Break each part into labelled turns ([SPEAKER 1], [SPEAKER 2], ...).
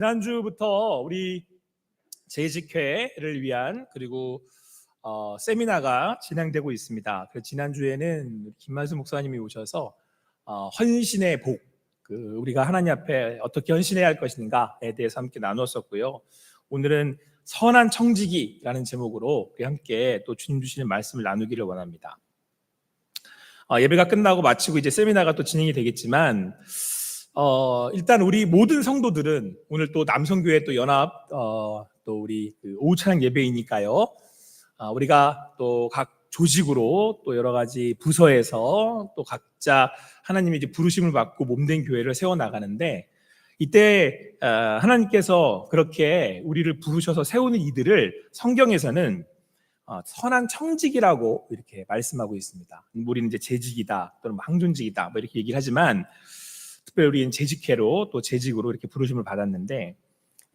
[SPEAKER 1] 지난주부터 우리 재직회를 위한 그리고 어, 세미나가 진행되고 있습니다. 그래서 지난주에는 김만수 목사님이 오셔서 어, 헌신의 복, 그 우리가 하나님 앞에 어떻게 헌신해야 할 것인가에 대해서 함께 나눴었고요. 오늘은 선한 청지기라는 제목으로 함께 또 주님 주시는 말씀을 나누기를 원합니다. 어, 예배가 끝나고 마치고 이제 세미나가 또 진행이 되겠지만 어, 일단 우리 모든 성도들은 오늘 또 남성교회 또 연합 어, 또 우리 그 오후 찬양 예배이니까요. 아, 우리가 또 각 조직으로 또 여러 가지 부서에서 또 각자 하나님의 이제 부르심을 받고 몸된 교회를 세워 나가는데 이때 어, 하나님께서 그렇게 우리를 부르셔서 세우는 이들을 성경에서는 어, 선한 청직이라고 이렇게 말씀하고 있습니다. 우리는 이제 재직이다 또는 뭐 항존직이다 뭐 이렇게 얘기를 하지만 특별히 우리는 재직회로 또 재직으로 이렇게 부르심을 받았는데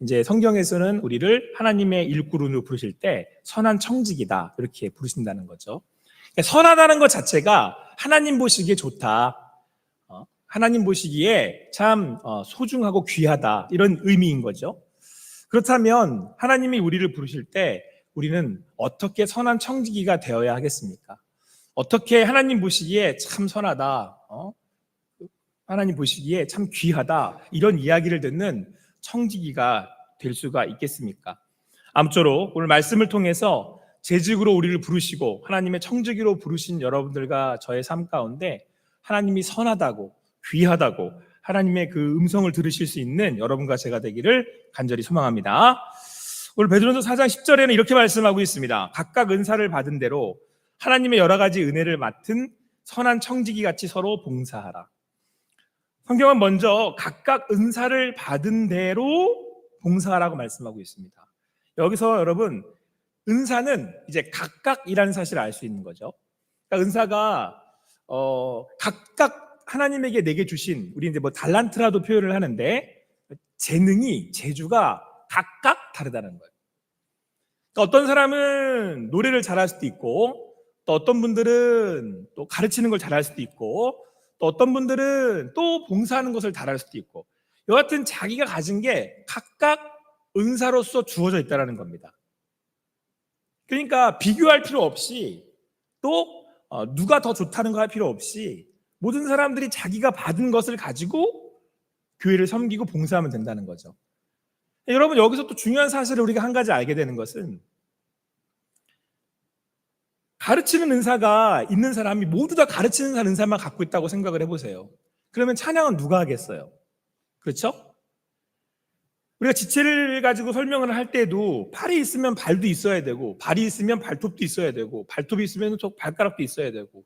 [SPEAKER 1] 이제 성경에서는 우리를 하나님의 일꾼으로 부르실 때 선한 청직이다 이렇게 부르신다는 거죠. 그러니까 선하다는 것 자체가 하나님 보시기에 좋다. 어, 하나님 보시기에 참 어, 소중하고 귀하다 이런 의미인 거죠. 그렇다면 하나님이 우리를 부르실 때 우리는 어떻게 선한 청지기가 되어야 하겠습니까? 어떻게 하나님 보시기에 참 선하다, 어? 하나님 보시기에 참 귀하다 이런 이야기를 듣는 청지기가 될 수가 있겠습니까? 아무쪼록 오늘 말씀을 통해서 재직으로 우리를 부르시고 하나님의 청지기로 부르신 여러분들과 저의 삶 가운데 하나님이 선하다고 귀하다고 하나님의 그 음성을 들으실 수 있는 여러분과 제가 되기를 간절히 소망합니다. 오늘 베드로서 4장 10절에는 이렇게 말씀하고 있습니다. 각각 은사를 받은 대로 하나님의 여러 가지 은혜를 맡은 선한 청지기 같이 서로 봉사하라. 성경은 먼저 각각 은사를 받은 대로 봉사하라고 말씀하고 있습니다. 여기서 여러분 은사는 이제 각각이라는 사실을 알 수 있는 거죠. 그러니까 은사가 어, 각각 하나님에게 내게 주신 우리 이제 뭐 달란트라도 표현을 하는데 재능이 재주가 각각 다르다는 거예요. 그러니까 어떤 사람은 노래를 잘할 수도 있고 또 어떤 분들은 또 가르치는 걸 잘할 수도 있고 또 어떤 분들은 또 봉사하는 것을 잘할 수도 있고 여하튼 자기가 가진 게 각각 은사로서 주어져 있다는 겁니다. 그러니까 비교할 필요 없이 또 어, 누가 더 좋다는 거 할 필요 없이 모든 사람들이 자기가 받은 것을 가지고 교회를 섬기고 봉사하면 된다는 거죠. 여러분 여기서 또 중요한 사실을 우리가 한 가지 알게 되는 것은 가르치는 은사가 있는 사람이 모두 다 가르치는 은사만 갖고 있다고 생각을 해보세요. 그러면 찬양은 누가 하겠어요? 그렇죠? 우리가 지체를 가지고 설명을 할 때도 팔이 있으면 발도 있어야 되고 발이 있으면 발톱도 있어야 되고 발톱이 있으면 발가락도 있어야 되고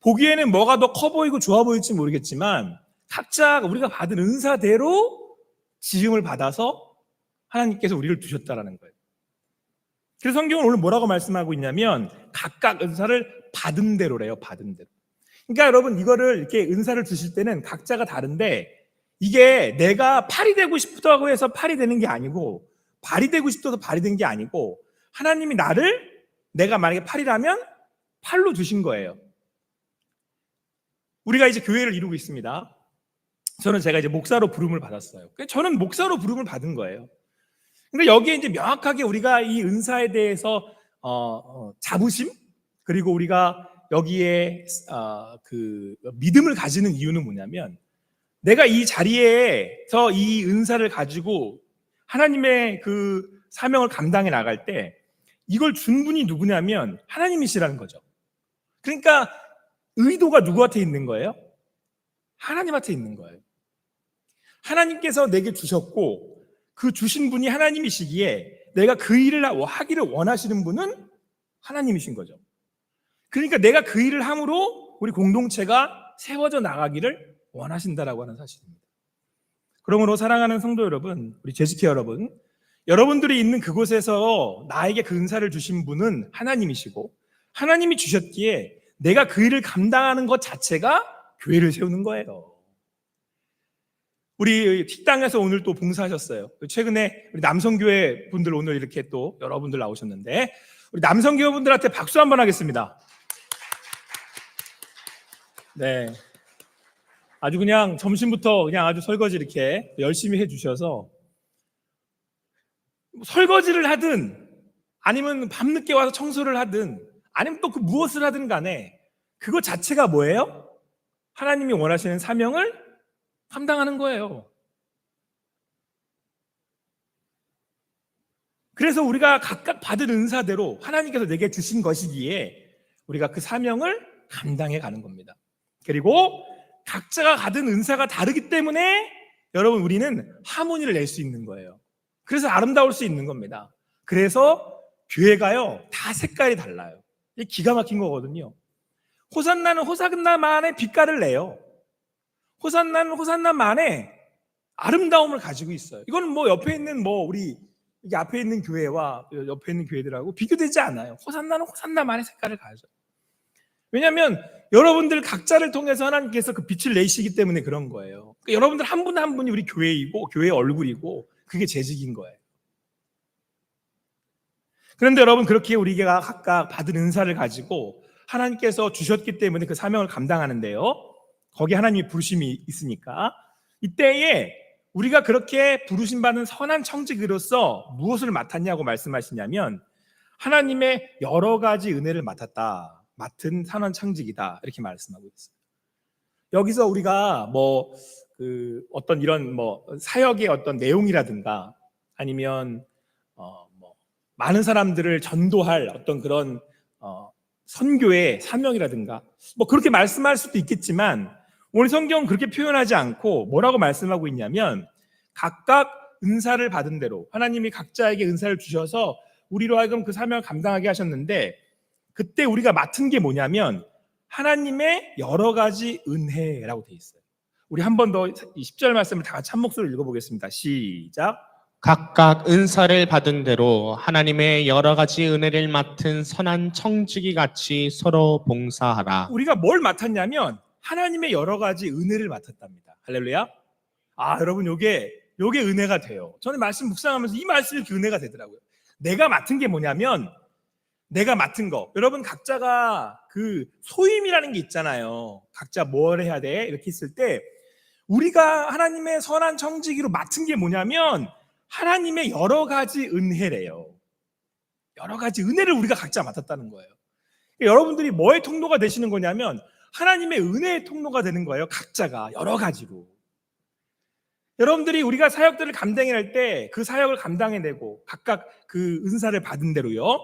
[SPEAKER 1] 보기에는 뭐가 더 커 보이고 좋아 보일지 모르겠지만 각자 우리가 받은 은사대로 지음을 받아서 하나님께서 우리를 두셨다라는 거예요. 그래서 성경은 오늘 뭐라고 말씀하고 있냐면 각각 은사를 받은 대로래요. 받은 대로. 그러니까 여러분 이거를 이렇게 은사를 주실 때는 각자가 다른데 이게 내가 팔이 되고 싶다고 해서 팔이 되는 게 아니고 발이 되고 싶어서 발이 된 게 아니고 하나님이 나를 내가 만약에 팔이라면 팔로 주신 거예요. 우리가 이제 교회를 이루고 있습니다. 저는 제가 이제 목사로 부름을 받았어요. 저는 목사로 부름을 받은 거예요. 근데 여기에 이제 명확하게 우리가 이 은사에 대해서 어, 어, 자부심 그리고 우리가 여기에 어, 그 믿음을 가지는 이유는 뭐냐면 내가 이 자리에서 이 은사를 가지고 하나님의 그 사명을 감당해 나갈 때 이걸 준 분이 누구냐면 하나님이시라는 거죠. 그러니까 의도가 누구한테 있는 거예요? 하나님한테 있는 거예요. 하나님께서 내게 주셨고 그 주신 분이 하나님이시기에 내가 그 일을 하기를 원하시는 분은 하나님이신 거죠. 그러니까 내가 그 일을 함으로 우리 공동체가 세워져 나가기를 원하신다라고 하는 사실입니다. 그러므로 사랑하는 성도 여러분, 우리 제지케 여러분, 여러분들이 있는 그곳에서 나에게 그 은사를 주신 분은 하나님이시고 하나님이 주셨기에 내가 그 일을 감당하는 것 자체가 교회를 세우는 거예요. 우리 식당에서 오늘 또 봉사하셨어요. 최근에 우리 남성교회 분들 오늘 이렇게 또 여러분들 나오셨는데 우리 남성교회 분들한테 박수 한번 하겠습니다. 네. 아주 그냥 점심부터 그냥 아주 설거지 이렇게 열심히 해주셔서 설거지를 하든 아니면 밤늦게 와서 청소를 하든 아니면 또 그 무엇을 하든 간에 그거 자체가 뭐예요? 하나님이 원하시는 사명을 감당하는 거예요. 그래서 우리가 각각 받은 은사대로 하나님께서 내게 주신 것이기에 우리가 그 사명을 감당해 가는 겁니다. 그리고 각자가 가진 은사가 다르기 때문에 여러분 우리는 하모니를 낼 수 있는 거예요. 그래서 아름다울 수 있는 겁니다. 그래서 교회가요 다 색깔이 달라요. 이게 기가 막힌 거거든요. 호산나는 호산나만의 빛깔을 내요. 호산나는 호산나만의 아름다움을 가지고 있어요. 이거는 뭐 옆에 있는 뭐 우리 이게 앞에 있는 교회와 옆에 있는 교회들하고 비교되지 않아요. 호산나는 호산나만의 색깔을 가져요. 왜냐하면 여러분들 각자를 통해서 하나님께서 그 빛을 내시기 때문에 그런 거예요. 그러니까 여러분들 한분한 분이 우리 교회이고 교회의 얼굴이고 그게 재직인 거예요. 그런데 여러분 그렇게 우리가 각각 받은 은사를 가지고 하나님께서 주셨기 때문에 그 사명을 감당하는데요. 거기 하나님이 부르심이 있으니까 이때에 우리가 그렇게 부르심 받은 선한 청지기로서 무엇을 맡았냐고 말씀하시냐면 하나님의 여러 가지 은혜를 맡았다. 맡은 선한 청직이다. 이렇게 말씀하고 있어요. 여기서 우리가 뭐 그 어떤 이런 뭐 사역의 어떤 내용이라든가 아니면 어 뭐 많은 사람들을 전도할 어떤 그런 어 선교의 사명이라든가 뭐 그렇게 말씀할 수도 있겠지만 오늘 성경은 그렇게 표현하지 않고 뭐라고 말씀하고 있냐면 각각 은사를 받은 대로 하나님이 각자에게 은사를 주셔서 우리로 하여금 그 사명을 감당하게 하셨는데 그때 우리가 맡은 게 뭐냐면 하나님의 여러 가지 은혜라고 돼 있어요. 우리 한 번 더 10절 말씀을 다 같이 한 목소리로 읽어보겠습니다. 시작.
[SPEAKER 2] 각각 은사를 받은 대로 하나님의 여러 가지 은혜를 맡은 선한 청지기 같이 서로 봉사하라.
[SPEAKER 1] 우리가 뭘 맡았냐면 하나님의 여러 가지 은혜를 맡았답니다. 할렐루야. 아 여러분 요게 요게 은혜가 돼요. 저는 말씀 묵상하면서 이 말씀이 그 은혜가 되더라고요. 내가 맡은 게 뭐냐면 내가 맡은 거. 여러분 각자가 그 소임이라는 게 있잖아요. 각자 뭘 해야 돼? 이렇게 했을 때 우리가 하나님의 선한 청지기로 맡은 게 뭐냐면 하나님의 여러 가지 은혜래요. 여러 가지 은혜를 우리가 각자 맡았다는 거예요. 여러분들이 뭐의 통로가 되시는 거냐면 하나님의 은혜의 통로가 되는 거예요. 각자가 여러 가지로. 여러분들이 우리가 사역들을 감당해낼 때 그 사역을 감당해내고 각각 그 은사를 받은 대로요.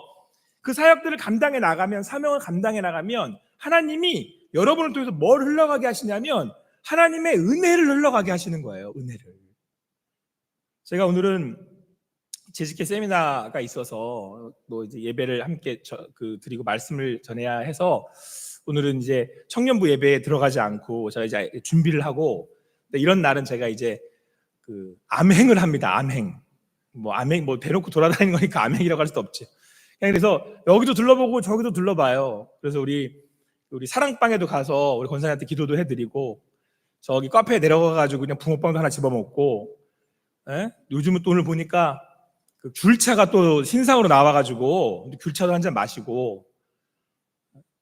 [SPEAKER 1] 그 사역들을 감당해 나가면 사명을 감당해 나가면 하나님이 여러분을 통해서 뭘 흘러가게 하시냐면 하나님의 은혜를 흘러가게 하시는 거예요. 은혜를. 제가 오늘은 재직회 세미나가 있어서 또 이제 예배를 함께 저, 그 드리고 말씀을 전해야 해서 오늘은 이제 청년부 예배에 들어가지 않고 제가 이제 준비를 하고 이런 날은 제가 이제 그 암행을 합니다. 암행. 뭐 암행 뭐 대놓고 돌아다니는 거니까 암행이라고 할 수도 없지. 그래서 여기도 둘러보고 저기도 둘러봐요. 그래서 우리 우리 사랑방에도 가서 우리 권사님한테 기도도 해드리고 저기 카페에 내려가 가지고 그냥 붕어빵도 하나 집어먹고 예? 요즘은 또 오늘 보니까 그 귤차가 또 신상으로 나와가지고 귤차도 한 잔 마시고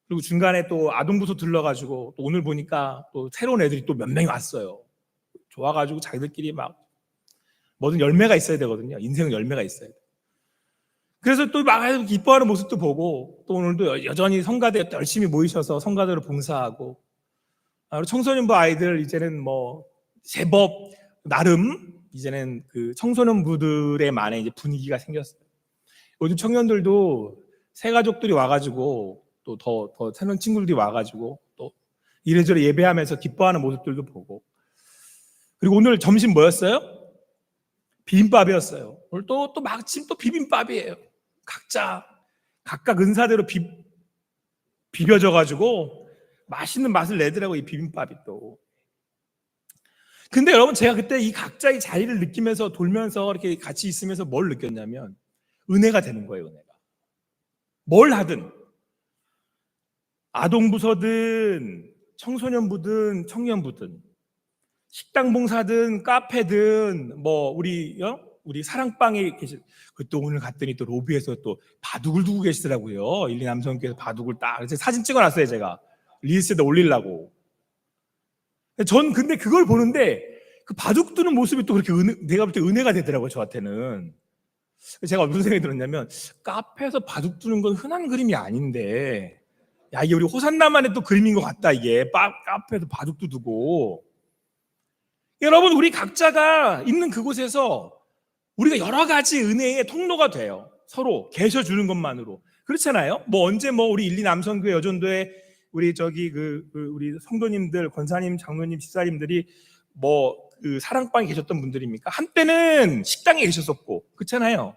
[SPEAKER 1] 그리고 중간에 또 아동부서 들러가지고 또 오늘 보니까 또 새로운 애들이 또 몇 명이 왔어요. 좋아가지고 자기들끼리 막 뭐든 열매가 있어야 되거든요. 인생은 열매가 있어야 돼. 그래서 또 막 기뻐하는 모습도 보고 또 오늘도 여전히 성가대 열심히 모이셔서 성가대로 봉사하고 아, 청소년부 아이들 이제는 뭐 제법 나름 이제는 그 청소년부들의 만의 이제 분위기가 생겼어요. 요즘 청년들도 새 가족들이 와가지고 또 더 더 새로운 친구들이 와가지고 또 이래저래 예배하면서 기뻐하는 모습들도 보고 그리고 오늘 점심 뭐였어요? 비빔밥이었어요. 오늘 또 또 마침 또 비빔밥이에요. 각자 각각 은사대로 비, 비벼져 가지고 맛있는 맛을 내더라고 이 비빔밥이 또. 근데 여러분 제가 그때 이 각자의 자리를 느끼면서 돌면서 이렇게 같이 있으면서 뭘 느꼈냐면 은혜가 되는 거예요, 은혜가. 뭘 하든 아동부서든 청소년부든 청년부든 식당 봉사든 카페든 뭐 우리 어? 우리 사랑방에 계신 그또 오늘 갔더니 또 로비에서 또 바둑을 두고 계시더라고요. 일리 남성께서 바둑을 딱 사진 찍어놨어요 제가 리스에다 올리려고. 전 근데 그걸 보는데 그 바둑 두는 모습이 또 그렇게 은혜, 내가 볼 때 은혜가 되더라고요 저한테는. 제가 무슨 생각이 들었냐면 카페에서 바둑 두는 건 흔한 그림이 아닌데 야 이게 우리 호산나만의 또 그림인 것 같다 이게. 빠, 카페에서 바둑도 두고. 여러분 우리 각자가 있는 그곳에서 우리가 여러 가지 은혜의 통로가 돼요. 서로 계셔 주는 것만으로. 그렇잖아요? 뭐 언제 뭐 우리 일리 남성교회 여전도에 우리 저기 그, 그 우리 성도님들 권사님 장로님 집사님들이 뭐 그 사랑방에 계셨던 분들입니까 한때는 식당에 계셨었고 그렇잖아요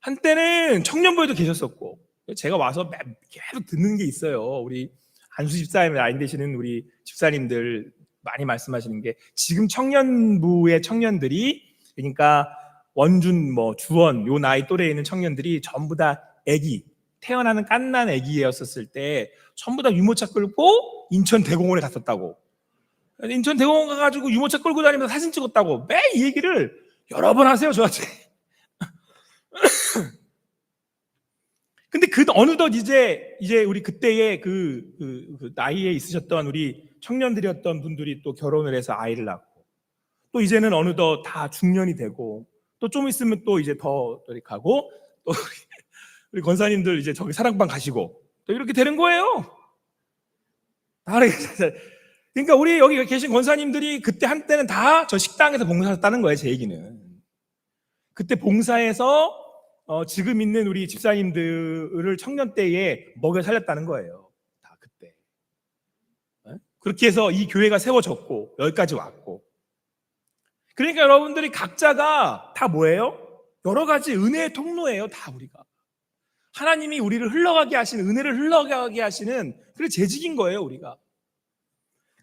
[SPEAKER 1] 한때는 청년부에도 계셨었고 제가 와서 매- 계속 듣는 게 있어요. 우리 안수 집사님 라인 되시는 우리 집사님들 많이 말씀하시는 게 지금 청년부의 청년들이 그러니까 원준 뭐 주원 요 나이 또래에 있는 청년들이 전부 다 아기 태어나는 깐난 아기였었을 때 전부 다 유모차 끌고 인천 대공원에 갔었다고. 인천 대공원 가가지고 유모차 끌고 다니면서 사진 찍었다고. 매 이 얘기를 여러 번 하세요 저한테. 근데 그 어느덧 이제 이제 우리 그때의 그, 그- 그 나이에 있으셨던 우리 청년들이었던 분들이 또 결혼을 해서 아이를 낳고. 또 이제는 어느덧 다 중년이 되고 또 좀 있으면 또 이제 더 가고 또 우리, 권사님들 이제 저기 사랑방 가시고 또 이렇게 되는 거예요. 그러니까 우리 여기 계신 권사님들이 그때 한때는 다 저 식당에서 봉사했다는 거예요, 제 얘기는. 그때 봉사해서 어, 지금 있는 우리 집사님들을 청년 때에 먹여 살렸다는 거예요. 다 그때. 예? 그렇게 해서 이 교회가 세워졌고 여기까지 왔고. 그러니까 여러분들이 각자가 다 뭐예요? 여러 가지 은혜의 통로예요, 다 우리가. 하나님이 우리를 흘러가게 하시는 은혜를 흘러가게 하시는 그 재직인 거예요, 우리가.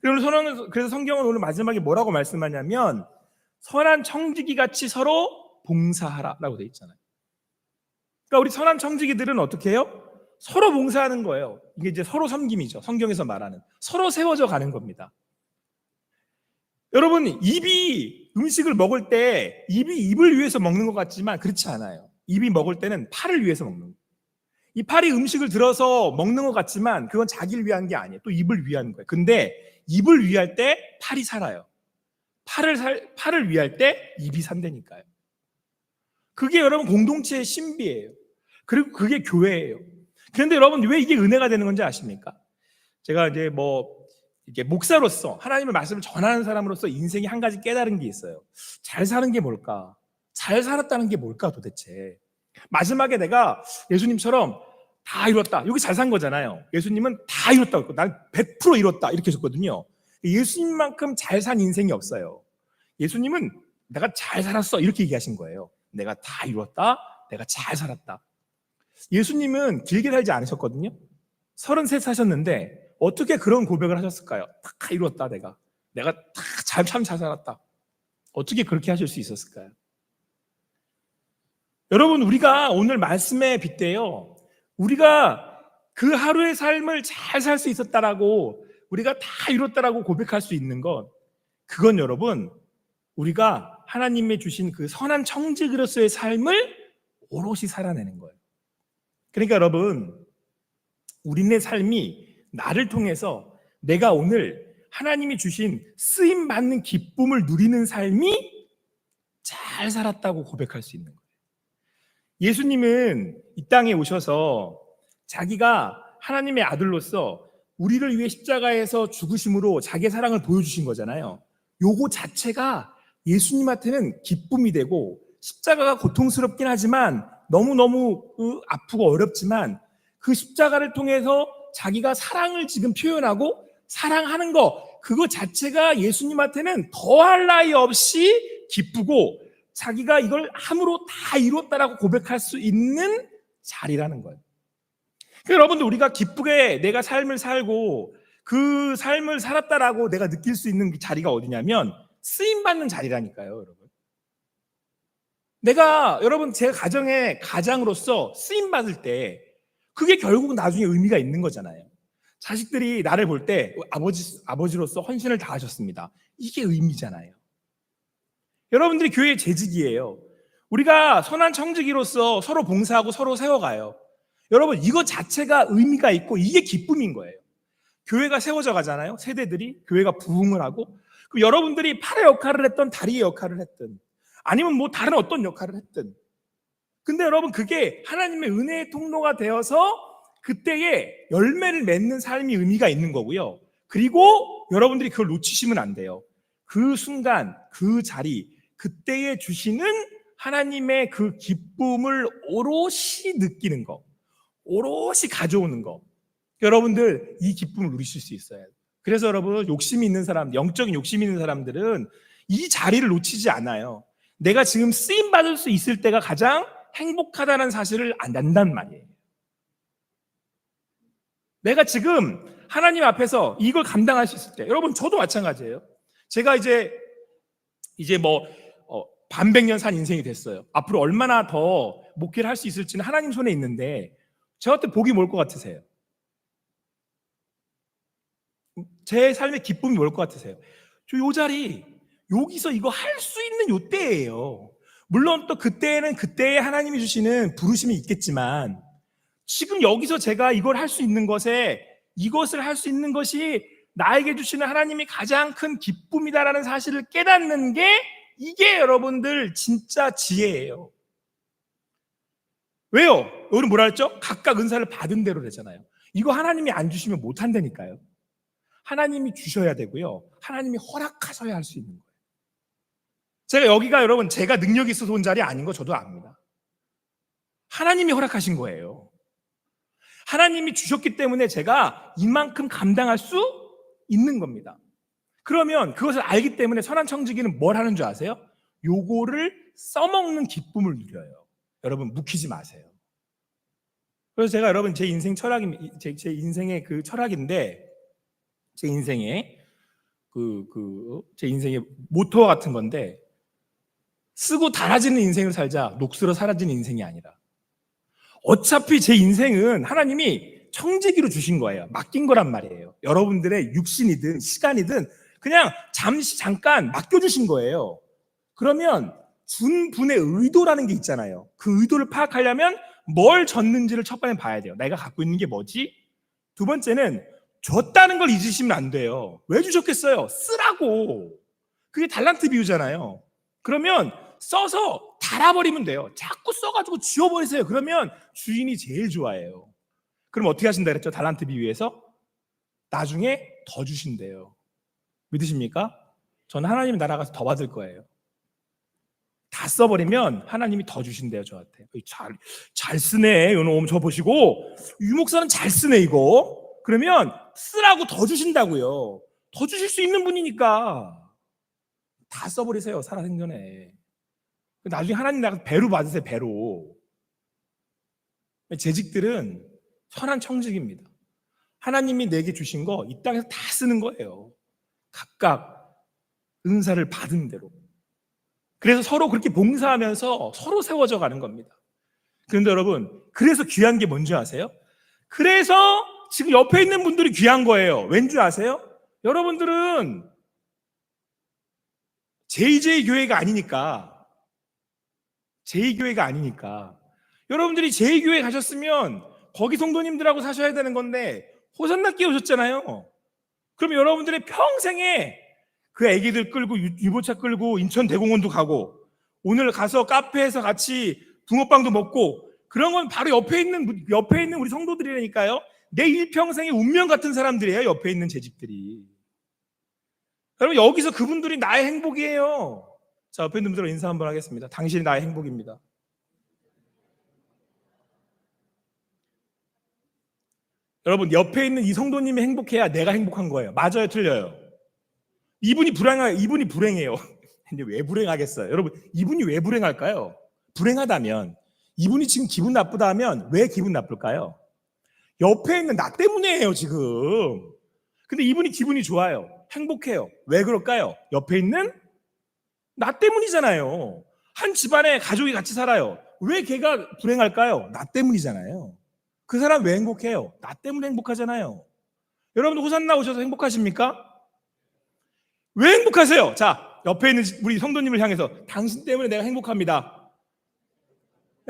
[SPEAKER 1] 그래서 그래서 성경은 오늘 마지막에 뭐라고 말씀하냐면 선한 청지기 같이 서로 봉사하라라고 돼 있잖아요. 그러니까 우리 선한 청지기들은 어떻게 해요? 서로 봉사하는 거예요. 이게 이제 서로 섬김이죠. 성경에서 말하는 서로 세워져 가는 겁니다. 여러분 입이 음식을 먹을 때 입이 입을 위해서 먹는 것 같지만 그렇지 않아요. 입이 먹을 때는 팔을 위해서 먹는 거예요. 이 팔이 음식을 들어서 먹는 것 같지만 그건 자기를 위한 게 아니에요. 또 입을 위한 거예요. 근데 입을 위할 때 팔이 살아요. 팔을 살 팔을 위할 때 입이 산다니까요. 그게 여러분 공동체의 신비예요. 그리고 그게 교회예요. 그런데 여러분 왜 이게 은혜가 되는 건지 아십니까? 제가 이제 뭐 이게 목사로서 하나님의 말씀을 전하는 사람으로서 인생에 한 가지 깨달은 게 있어요. 잘 사는 게 뭘까? 잘 살았다는 게 뭘까 도대체? 마지막에 내가 예수님처럼 다 이뤘다. 여기 잘 산 거잖아요. 예수님은 다 이뤘다 고. 난 100% 이뤘다. 이렇게 하셨거든요. 예수님만큼 잘 산 인생이 없어요. 예수님은 내가 잘 살았어. 이렇게 얘기하신 거예요. 내가 다 이뤘다. 내가 잘 살았다. 예수님은 길게 살지 않으셨거든요. 33 사셨는데 어떻게 그런 고백을 하셨을까요? 다 이뤘다 내가. 내가 다참잘 잘 살았다. 어떻게 그렇게 하실 수 있었을까요? 여러분 우리가 오늘 말씀에 빗대요. 우리가 그 하루의 삶을 잘 살 수 있었다라고 우리가 다 이뤘다라고 고백할 수 있는 것 그건 여러분 우리가 하나님의 주신 그 선한 청지기로서의 삶을 오롯이 살아내는 거예요. 그러니까 여러분 우리네 삶이 나를 통해서 내가 오늘 하나님이 주신 쓰임 받는 기쁨을 누리는 삶이 잘 살았다고 고백할 수 있는 거예요. 예수님은 이 땅에 오셔서 자기가 하나님의 아들로서 우리를 위해 십자가에서 죽으심으로 자기의 사랑을 보여주신 거잖아요. 요거 자체가 예수님한테는 기쁨이 되고 십자가가 고통스럽긴 하지만 너무너무 그 아프고 어렵지만 그 십자가를 통해서 자기가 사랑을 지금 표현하고 사랑하는 거 그거 자체가 예수님한테는 더할 나위 없이 기쁘고 자기가 이걸 함으로 다 이뤘다라고 고백할 수 있는 자리라는 거예요. 그러니까 여러분들 우리가 기쁘게 내가 삶을 살고 그 삶을 살았다라고 내가 느낄 수 있는 그 자리가 어디냐면 쓰임 받는 자리라니까요, 여러분. 내가 여러분 제 가정의 가장으로서 쓰임 받을 때 그게 결국 나중에 의미가 있는 거잖아요. 자식들이 나를 볼 때 아버지 아버지로서 헌신을 다하셨습니다. 이게 의미잖아요. 여러분들이 교회의 재직이에요. 우리가 선한 청지기로서 서로 봉사하고 서로 세워가요. 여러분 이거 자체가 의미가 있고 이게 기쁨인 거예요. 교회가 세워져 가잖아요. 세대들이 교회가 부흥을 하고 그 여러분들이 팔의 역할을 했던 다리의 역할을 했든 아니면 뭐 다른 어떤 역할을 했든 근데 여러분 그게 하나님의 은혜의 통로가 되어서 그때에 열매를 맺는 삶이 의미가 있는 거고요. 그리고 여러분들이 그걸 놓치시면 안 돼요. 그 순간, 그 자리, 그때에 주시는 하나님의 그 기쁨을 오롯이 느끼는 거, 오롯이 가져오는 거. 여러분들 이 기쁨을 누리실 수 있어요. 그래서 여러분 욕심이 있는 사람, 영적인 욕심이 있는 사람들은 이 자리를 놓치지 않아요. 내가 지금 쓰임 받을 수 있을 때가 가장 행복하다는 사실을 안 안단 말이에요. 내가 지금 하나님 앞에서 이걸 감당할 수 있을 때, 여러분 저도 마찬가지예요. 제가 이제 이제 뭐 어, 반백년 산 인생이 됐어요. 앞으로 얼마나 더 목회를 할 수 있을지는 하나님 손에 있는데 저한테 복이 뭘 것 같으세요? 제 삶의 기쁨이 뭘 것 같으세요? 저 요 자리 여기서 이거 할 수 있는 요 때예요. 물론 또 그때는 그때에 하나님이 주시는 부르심이 있겠지만 지금 여기서 제가 이걸 할 수 있는 것에 이것을 할 수 있는 것이 나에게 주시는 하나님이 가장 큰 기쁨이다라는 사실을 깨닫는 게 이게 여러분들 진짜 지혜예요. 왜요? 오늘 뭐라 했죠? 각각 은사를 받은 대로 되잖아요. 이거 하나님이 안 주시면 못 한다니까요. 하나님이 주셔야 되고요. 하나님이 허락하셔야 할 수 있는 거예요. 제가 여기가 여러분 제가 능력이 있어서 온 자리 아닌 거 저도 압니다. 하나님이 허락하신 거예요. 하나님이 주셨기 때문에 제가 이만큼 감당할 수 있는 겁니다. 그러면 그것을 알기 때문에 선한 청지기는 뭘 하는 줄 아세요? 요거를 써먹는 기쁨을 누려요. 여러분 묵히지 마세요. 그래서 제가 여러분 제 인생 철학이 제, 제 인생의 그 철학인데 제 인생의 그 그 제 인생의 모토 같은 건데 쓰고 달아지는 인생을 살자 녹슬어 사라지는 인생이 아니라 어차피 제 인생은 하나님이 청지기로 주신 거예요. 맡긴 거란 말이에요. 여러분들의 육신이든 시간이든 그냥 잠시 잠깐 맡겨주신 거예요. 그러면 준 분의 의도라는 게 있잖아요. 그 의도를 파악하려면 뭘 줬는지를 첫 번째 봐야 돼요. 내가 갖고 있는 게 뭐지? 두 번째는 줬다는 걸 잊으시면 안 돼요. 왜 주셨겠어요? 쓰라고. 그게 달란트 비유잖아요. 그러면 써서 달아버리면 돼요. 자꾸 써가지고 지워버리세요. 그러면 주인이 제일 좋아해요. 그럼 어떻게 하신다 그랬죠? 달란트 비유에서? 나중에 더 주신대요. 믿으십니까? 저는 하나님 나라 가서 더 받을 거예요. 다 써버리면 하나님이 더 주신대요, 저한테. 잘, 잘 쓰네. 요놈 저 보시고. 유목사는 잘 쓰네, 이거. 그러면 쓰라고 더 주신다고요. 더 주실 수 있는 분이니까. 다 써버리세요, 살아생전에. 나중에 하나님 나가서 배로 받으세요, 배로. 재직들은 선한 청직입니다. 하나님이 내게 주신 거 이 땅에서 다 쓰는 거예요. 각각 은사를 받은 대로. 그래서 서로 그렇게 봉사하면서 서로 세워져 가는 겁니다. 그런데 여러분, 그래서 귀한 게 뭔지 아세요? 그래서 지금 옆에 있는 분들이 귀한 거예요. 왠지 아세요? 여러분들은 JJ 교회가 아니니까. 제2 교회가 아니니까. 여러분들이 제2교회 가셨으면 거기 성도님들하고 사셔야 되는 건데 호산나 끼우셨잖아요. 그럼 여러분들의 평생에 그 애기들 끌고 유- 유모차 끌고 인천 대공원도 가고 오늘 가서 카페에서 같이 붕어빵도 먹고 그런 건 바로 옆에 있는 옆에 있는 우리 성도들이라니까요. 내 일평생의 운명 같은 사람들이에요. 옆에 있는 재직들이. 여러분 여기서 그분들이 나의 행복이에요. 자 옆에 있는 분들 인사 한번 하겠습니다. 당신이 나의 행복입니다. 여러분 옆에 있는 이 성도님이 행복해야 내가 행복한 거예요. 맞아요, 틀려요. 이분이 불행하 이분이 불행해요. 근데 왜 불행하겠어요? 여러분 이분이 왜 불행할까요? 불행하다면 이분이 지금 기분 나쁘다 하면 왜 기분 나쁠까요? 옆에 있는 나 때문이에요 지금. 근데 이분이 기분이 좋아요. 행복해요. 왜 그럴까요? 옆에 있는 나 때문이잖아요. 한 집안에 가족이 같이 살아요. 왜 걔가 불행할까요? 나 때문이잖아요. 그 사람 왜 행복해요? 나 때문에 행복하잖아요. 여러분도 호산나 오셔서 행복하십니까? 왜 행복하세요? 자, 옆에 있는 우리 성도님을 향해서 당신 때문에 내가 행복합니다.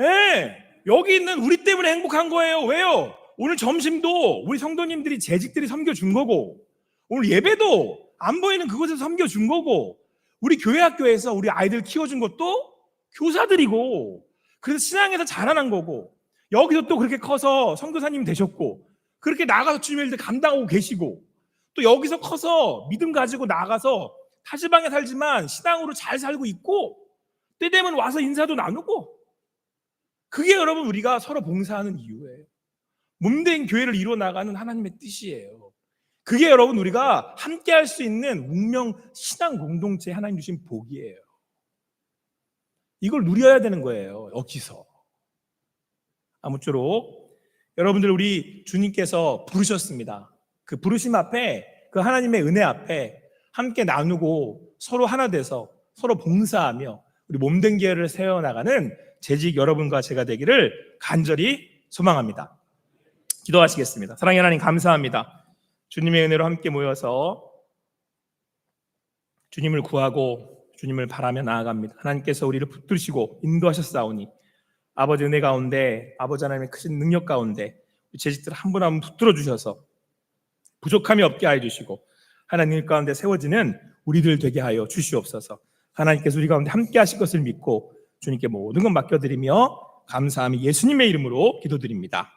[SPEAKER 1] 예, 여기 있는 우리 때문에 행복한 거예요. 왜요? 오늘 점심도 우리 성도님들이 재직들이 섬겨준 거고, 오늘 예배도 안 보이는 그곳에서 섬겨준 거고, 우리 교회 학교에서 우리 아이들 키워준 것도 교사들이고, 그래서 신앙에서 자라난 거고 여기서 또 그렇게 커서 선교사님 되셨고 그렇게 나가서 주님의 일들 감당하고 계시고 또 여기서 커서 믿음 가지고 나가서 타지방에 살지만 신앙으로 잘 살고 있고 때 되면 와서 인사도 나누고 그게 여러분 우리가 서로 봉사하는 이유예요. 몸된 교회를 이루어 나가는 하나님의 뜻이에요. 그게 여러분 우리가 함께 할 수 있는 운명 신앙 공동체 하나님 주신 복이에요. 이걸 누려야 되는 거예요. 여기서. 아무쪼록 여러분들 우리 주님께서 부르셨습니다. 그 부르심 앞에 그 하나님의 은혜 앞에 함께 나누고 서로 하나 돼서 서로 봉사하며 우리 몸된 교회를 세워나가는 재직 여러분과 제가 되기를 간절히 소망합니다. 기도하시겠습니다. 사랑의 하나님 감사합니다. 주님의 은혜로 함께 모여서 주님을 구하고 주님을 바라며 나아갑니다. 하나님께서 우리를 붙드시고 인도하셨사오니 아버지 은혜 가운데 아버지 하나님의 크신 능력 가운데 재직들 한 분 한 분 붙들어 주셔서 부족함이 없게 하여 주시고 하나님 일 가운데 세워지는 우리들 되게 하여 주시옵소서. 하나님께서 우리 가운데 함께 하실 것을 믿고 주님께 모든 것 맡겨드리며 감사함이 예수님의 이름으로 기도드립니다.